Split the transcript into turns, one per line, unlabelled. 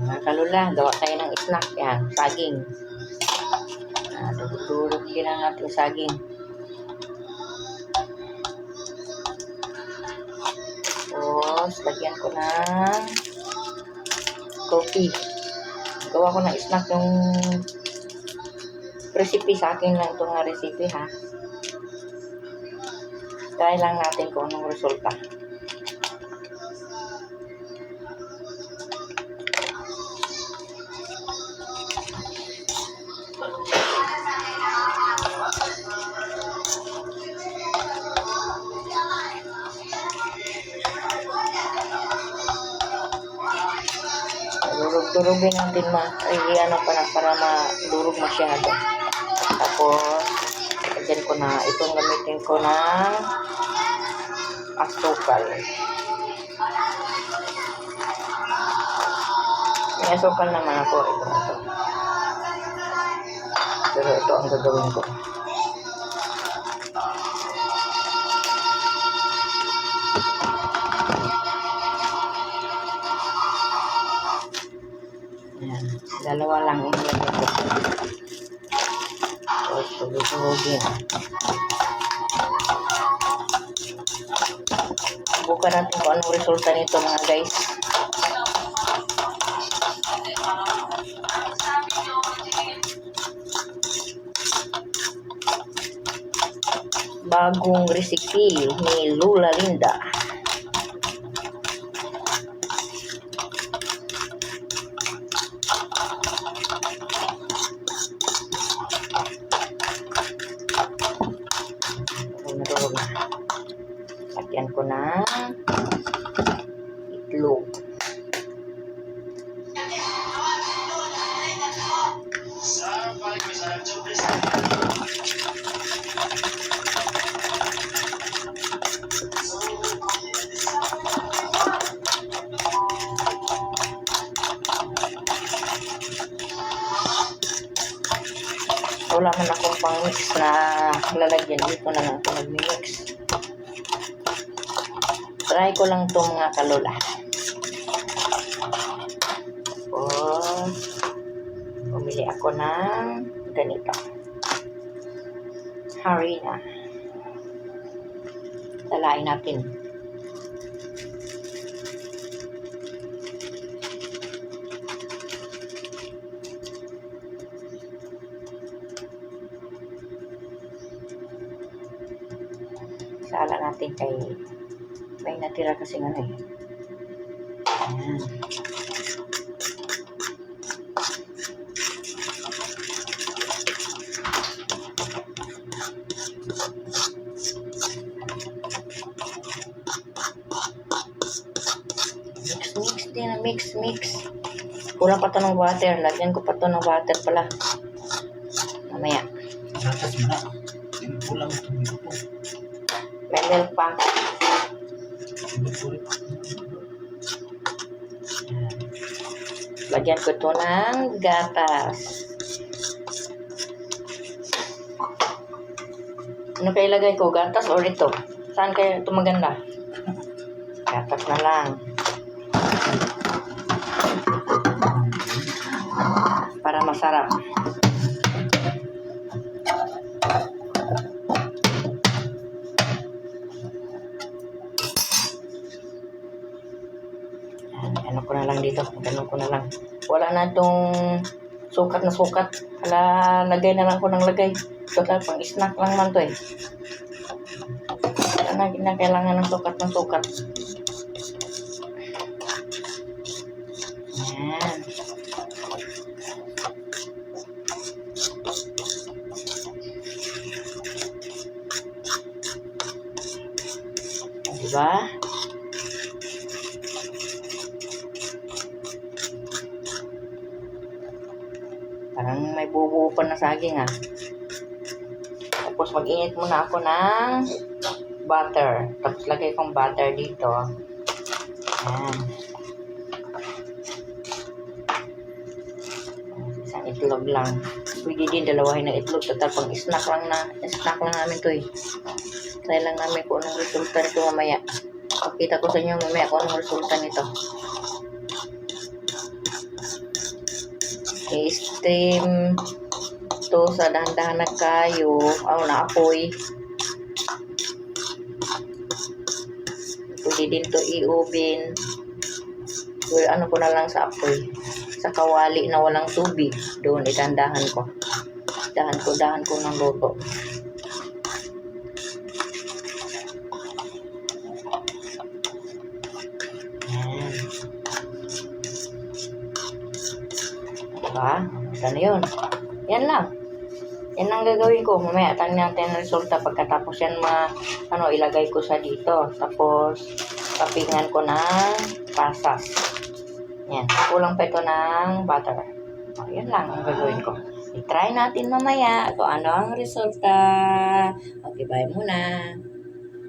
Mga kalula, gawa tayo ng snack. Yan, saging. Ah, durog-durog din ang ating saging. Tapos, lagyan ko ng coffee. Gawa ko ng snack yung recipe sa akin lang itong recipe ha. Try lang natin kung anong resulta. Durog-durogin natin ma. Ay, ano pa na para madurog masyado. Tapos, lagyan ko na, itong gamitin ko na asukal. May asukal naman ako. Ito ito. Pero ito ang gagawin ko. Dalawa lang lagyan ko. Tapos, tubig-tubigin. Subukan natin kung anong resulta nito mga guys. Bagong recipe ni Lula Linda. Lagyan ko na itlog. Wala man akong pang mix na lalagyan. Dito na lang ako nag-mix. Try ko lang to mga kalula. Tapos, bumili ako ng ganito. Harina. Talain natin. Sala natin kay may natira kasi ano eh. Ayan. Mix, mix din. Mix, mix. Kulang pa to ng water. Lagyan ko pa to ng water pala. Mamaya.
Gatas mo na. Tubig po.
May milk pa. Lagyan ko to ng gatas. Ano kayo ilagay ko? Gatas or ito? Saan kayo ito maganda? Gatas na lang. Para masarap. Na lang dito. Ganun ko na lang. Wala na itong sukat na sukat. Hala, lagay na lang ko ng lagay. Total, pang snack lang man to eh. Wala na, na kailangan ng sukat ng sukat. Ayan. Diba? Parang may bubuo pa na saging ah. Tapos mag-init muna ako ng butter. Tapos lagay kong butter dito. Ayan. Isang itlog lang. Pwede din dalawahin ng itlog. Total pang snack lang na. Snack lang namin to eh. Try lang namin kung anong resulta nito mamaya. Pakita ko sa inyo mamaya kung anong resulta nito. I-steam to sa dahan-dahan na kayo. Oh, naapoy. Pwede din to i-oven. Well, ano ko na lang sa apoy. Sa kawali na walang tubig. Doon, itandahan ko. Dahan ko, dahan ko ng luto. Yan. Diba? Ano yun? Yan lang. Yan ang gagawin ko. Mamaya tingnan natin ang resulta pagkatapos yan ma, ano, ilagay ko sa dito. Tapos, tapingan ko ng pasas. Yan. Kulang pa ito ng butter. O, yan lang ang gagawin ko. I-try natin mamaya kung ano ang resulta. Okay, bye muna.